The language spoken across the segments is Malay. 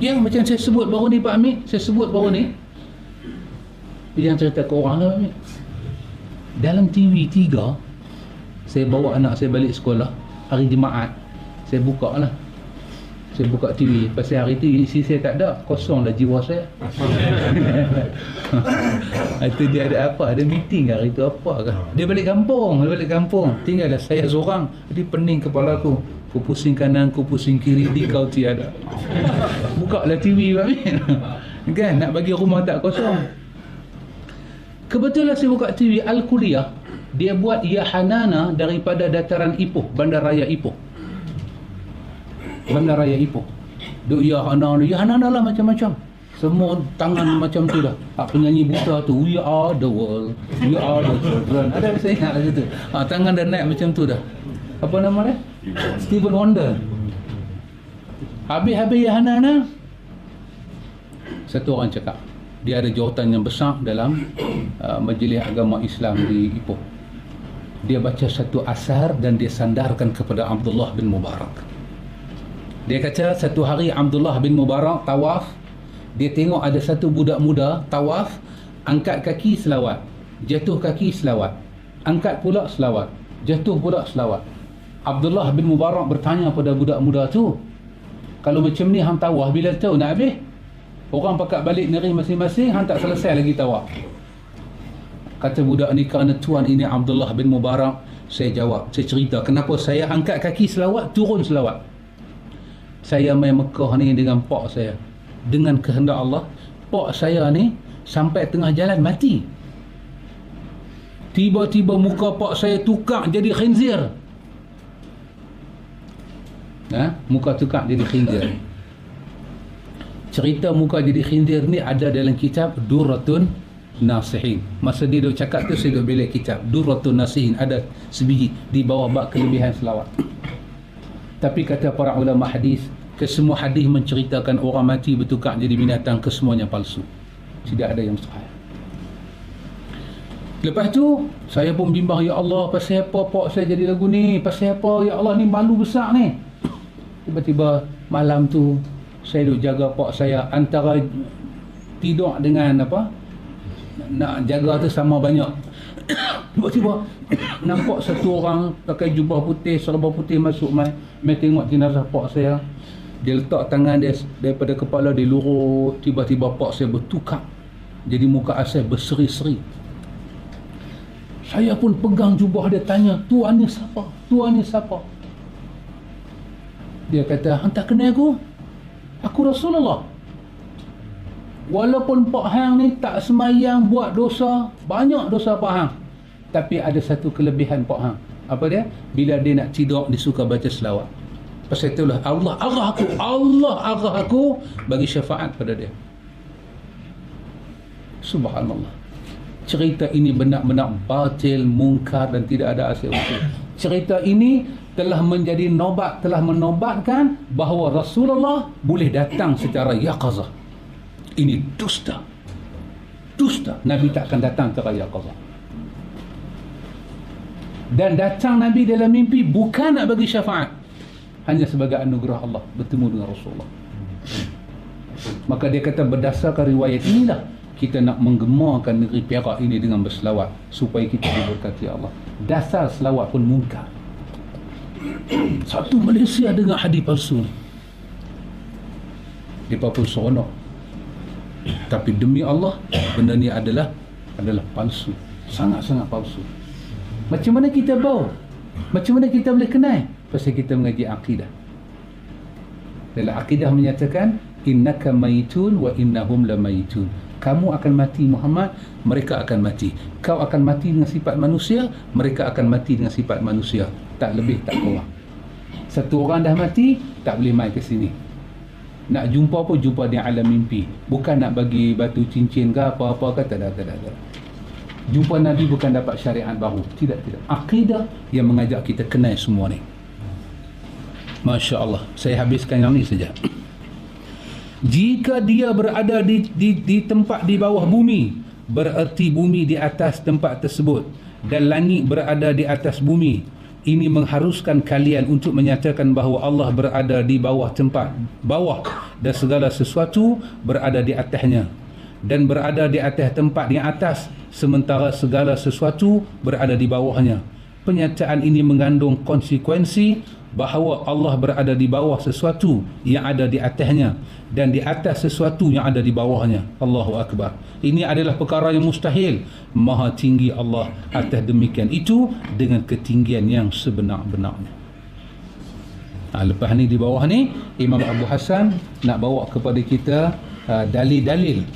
Ya macam saya sebut baru ni Pak Amir Saya sebut baru ni. Jangan cerita ke orang lah Pak Amir. Dalam TV 3 Saya bawa anak saya balik sekolah Hari Jumaat. Saya buka lah Saya buka TV Pasal hari tu isi saya tak ada Kosong dah jiwa saya Itu dia ada apa Ada meeting hari tu apa ke Dia balik kampung Dia balik kampung Tinggal dah saya seorang Jadi pening kepala aku Ku pusing kanan, ku pusing kiri, di kau tiada. Buka lah TV Pak Min. kan, nak bagi rumah tak kosong. Kebetulan saya buka TV Al-Kuliah. Dia buat Ya Hanana daripada dataran Ipoh, Bandar Raya Ipoh. Bandar Raya Ipoh. Duk Ya Hanana, Ya Hanana lah macam-macam. Semua tangan macam tu dah. Hak penyanyi buta tu, We are the world, we are the children. Ada saya ingat lah situ. Ha, tangan dah naik macam tu dah. Apa nama dia? Stephen Wonder. Habis-habis ya Hanana. Satu orang cakap, dia ada jawatan yang besar dalam uh, majlis agama Islam di Ipoh. Dia baca satu asar dan dia sandarkan kepada Abdullah bin Mubarak. Dia kata satu hari Abdullah bin Mubarak tawaf, dia tengok ada satu budak muda tawaf, angkat kaki selawat, jatuh kaki selawat, angkat pula selawat, jatuh pula selawat. Abdullah bin Mubarak bertanya pada budak muda tu kalau macam ni hang tawaf bila tahu nak habis? Orang pakat balik negeri masing-masing hang tak selesai lagi tawaf. Kata budak ni kerana tuan ini Abdullah bin Mubarak. Saya jawab saya cerita kenapa saya angkat kaki selawat turun selawat saya main Mekah ni dengan pak saya. Dengan kehendak Allah pak saya ni sampai tengah jalan mati. Tiba-tiba muka pak saya tukar jadi khinzir. Ha? muka tukar jadi khindir cerita muka jadi khindir ni ada dalam kitab Durratun Nasihin. Masa dia duk cakap tu saya duk bilik kitab Durratun Nasihin. Ada sebiji di bawah bab kelebihan selawat. Tapi kata para ulama hadis kesemua hadis menceritakan orang mati bertukar jadi binatang kesemuanya palsu. Tidak ada yang sahih. Lepas tu saya pun bimbang ya Allah pasal apa pak saya jadi lagu ni? Pasal apa? Ya Allah ni malu besar ni. Tiba-tiba malam tu saya duk jaga pak saya antara tidur dengan apa nak jaga tu sama banyak. Tiba-tiba nampak satu orang pakai jubah putih serba putih masuk mai. Mai tengok jenazah pak saya dia letak tangan dia daripada kepala dia lurus tiba-tiba pak saya bertukar jadi muka asal berseri-seri saya pun pegang jubah dia tanya, tuan ni siapa? Tuan ni siapa? Dia kata, hang tak kenal aku? Aku Rasulullah. Walaupun Pak Hang ni tak semayang buat dosa, banyak dosa Pak Hang. Tapi ada satu kelebihan Pak Hang. Apa dia? Bila dia nak tidur, dia suka baca selawat. Pasal itulah Allah Allah aku, Allah Allah aku bagi syafaat pada dia. Subhanallah cerita ini benar-benar batil, mungkar dan tidak ada asal usul. Cerita ini telah menjadi nobat, telah menobatkan bahawa Rasulullah boleh datang secara yaqazah. Ini dusta. Dusta. Nabi tak akan datang secara yaqazah. Dan datang Nabi dalam mimpi bukan nak bagi syafaat. Hanya sebagai anugerah Allah bertemu dengan Rasulullah. Maka dia kata berdasarkan riwayat inilah kita nak menggemarkan negeri Perak ini dengan berselawat supaya kita diberkati Allah. Dasar selawat pun mungkar. Satu Malaysia dengan hadis palsu ni. Dia pun seronok. Tapi demi Allah, benda ni adalah adalah palsu. Sangat-sangat palsu. Macam mana kita bau? Macam mana kita boleh kenal? Pasal kita mengaji akidah. Dalam akidah menyatakan, innaka maitun wa innahum lamaitun kamu akan mati Muhammad mereka akan mati. Kau akan mati dengan sifat manusia mereka akan mati dengan sifat manusia. Tak lebih tak kurang. Satu orang dah mati tak boleh mai ke sini. Nak jumpa pun jumpa di alam mimpi. Bukan nak bagi batu cincin ke apa-apa ke tak ada, tak ada, tak ada. jumpa Nabi bukan dapat syariat baru. Tidak tidak. Akidah yang mengajak kita kenal semua ni Masya Allah saya habiskan yang ni saja. Jika dia berada di, di, di tempat di bawah bumi bererti bumi di atas tempat tersebut dan langit berada di atas bumi ini mengharuskan kalian untuk menyatakan bahawa Allah berada di bawah tempat bawah dan segala sesuatu berada di atasnya. Dan berada di atas tempat di atas sementara segala sesuatu berada di bawahnya penyataan ini mengandung konsekuensi bahawa Allah berada di bawah sesuatu yang ada di atasnya dan di atas sesuatu yang ada di bawahnya. Allahu Akbar. Ini adalah perkara yang mustahil. Maha tinggi Allah atas demikian itu dengan ketinggian yang sebenar-benarnya. Ha, lepas ni di bawah ni Imam Abu Hassan nak bawa kepada kita uh, dalil-dalil.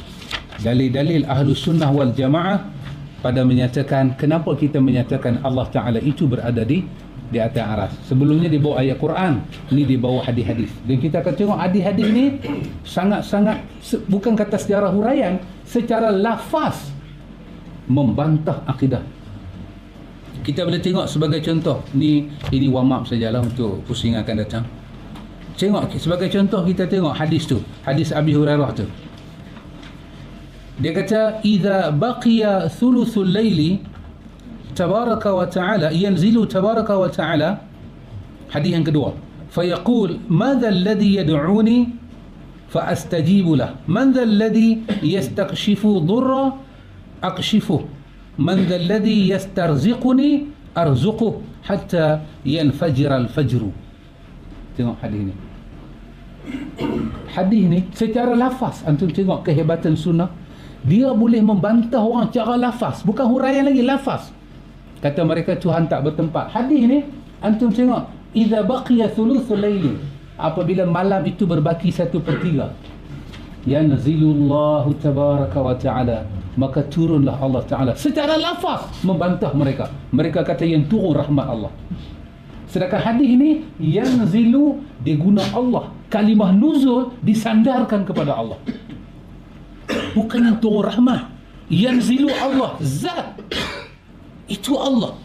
Dalil-dalil ahlu sunnah wal jamaah pada menyatakan kenapa kita menyatakan Allah Ta'ala itu berada di di atas aras. Sebelumnya di bawah ayat Quran ini di bawah hadis-hadis. Dan kita akan tengok hadis-hadis ini sangat-sangat bukan kata sejarah huraian secara lafaz membantah akidah. Kita boleh tengok sebagai contoh ni ini warm up sajalah untuk pusing akan datang. Tengok sebagai contoh kita tengok hadis tu hadis Abi Hurairah tu dia kata idza baqiya thuluthul laili tabaraka wa ta'ala yanzilu tabaraka wa ta'ala hadis yang kedua fayaqul madha alladhi yad'uni فأستجيب له من ذا الذي يستكشف ضر أكشفه من ذا الذي يسترزقني أرزقه حتى ينفجر الفجر tengok hadis ini hadis ini secara lafaz antum tengok kehebatan sunnah dia boleh membantah orang cara lafaz bukan huraian lagi lafaz. Kata mereka Tuhan tak bertempat. Hadis ni antum tengok idza baqiya thuluthul layli apabila malam itu berbaki satu per tiga. Yanzilullahu tabaraka wa ta'ala maka turunlah Allah Ta'ala. Secara lafaz membantah mereka. Mereka kata yang turun rahmat Allah. Sedangkan hadis ini yanzilu diguna Allah. Kalimah nuzul disandarkan kepada Allah bukan yang turun rahmat yanzilu Allah zat. Itu Allah.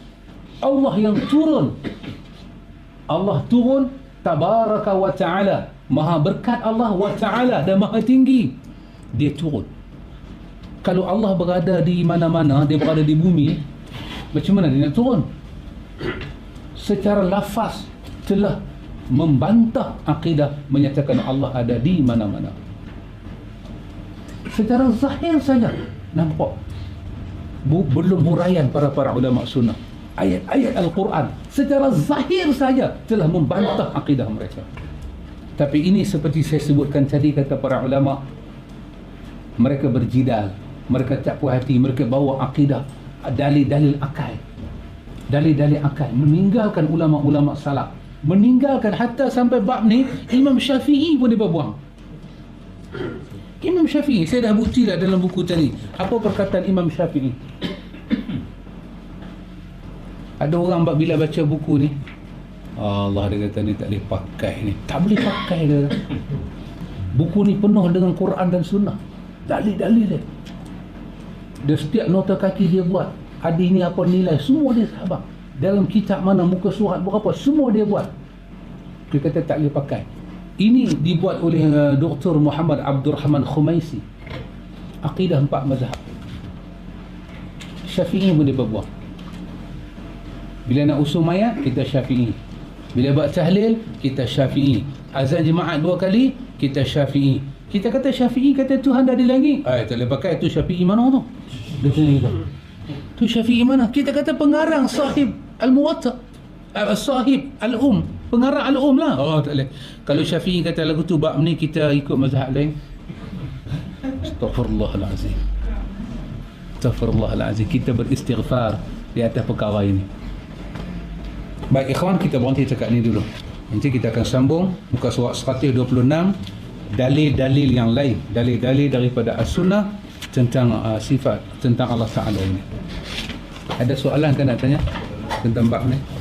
Allah yang turun. Allah turun tabaraka wa ta'ala. Maha berkat Allah wa ta'ala dan maha tinggi. Dia turun. Kalau Allah berada di mana-mana dia berada di bumi macam mana dia nak turun? Secara lafaz telah membantah akidah menyatakan Allah ada di mana-mana secara zahir saja. Nampak? Belum huraian para para ulama sunnah. Ayat-ayat Al-Quran. Secara zahir saja telah membantah akidah mereka. Tapi ini seperti saya sebutkan tadi kata para ulama mereka berjidal. Mereka tak puas hati. Mereka bawa akidah dalil-dalil akal. Dalil-dalil akal. Meninggalkan ulama-ulama salaf. Meninggalkan hatta sampai bab ni Imam Syafi'i pun dia berbuang Imam Syafi'i saya dah bukti lah dalam buku tadi. Apa perkataan Imam Syafi'i? Ada orang bila baca buku ni? Allah dia kata ni tak boleh pakai ni. Tak boleh pakai dia. Buku ni penuh dengan Quran dan Sunnah. Dalil-dalil dia. Dia setiap nota kaki dia buat. Hadis ni apa nilai? Semua dia sahabat dalam kitab mana muka surat berapa semua dia buat. Dia kata tak boleh pakai ini dibuat oleh uh, Dr. Muhammad Abdul Rahman Khumaisi. Aqidah empat mazhab. Syafi'i pun dia berbuat Bila nak usul mayat Kita syafi'i. Bila buat tahlil Kita syafi'i. Azan jemaat dua kali Kita syafi'i. Kita kata syafi'i Kata Tuhan dah di langit Eh tak boleh pakai Tu syafi'i mana tu? Tu syafi'i mana? Kita kata pengarang sahib Al-Muwatta Sahib Al-Um pengarang al-um lah. Oh tak boleh. Kalau syafi'i kata lagu tu bab ni kita ikut mazhab lain. Astaghfirullahalazim. Astaghfirullahalazim. Kita beristighfar di atas perkara ini. Baik ikhwan kita berhenti cakap ni dulu. Nanti kita akan sambung muka surat 126 dalil-dalil yang lain. Dalil-dalil daripada as-sunnah tentang uh, sifat tentang Allah Ta'ala ini. Ada soalan kan nak tanya tentang bab ni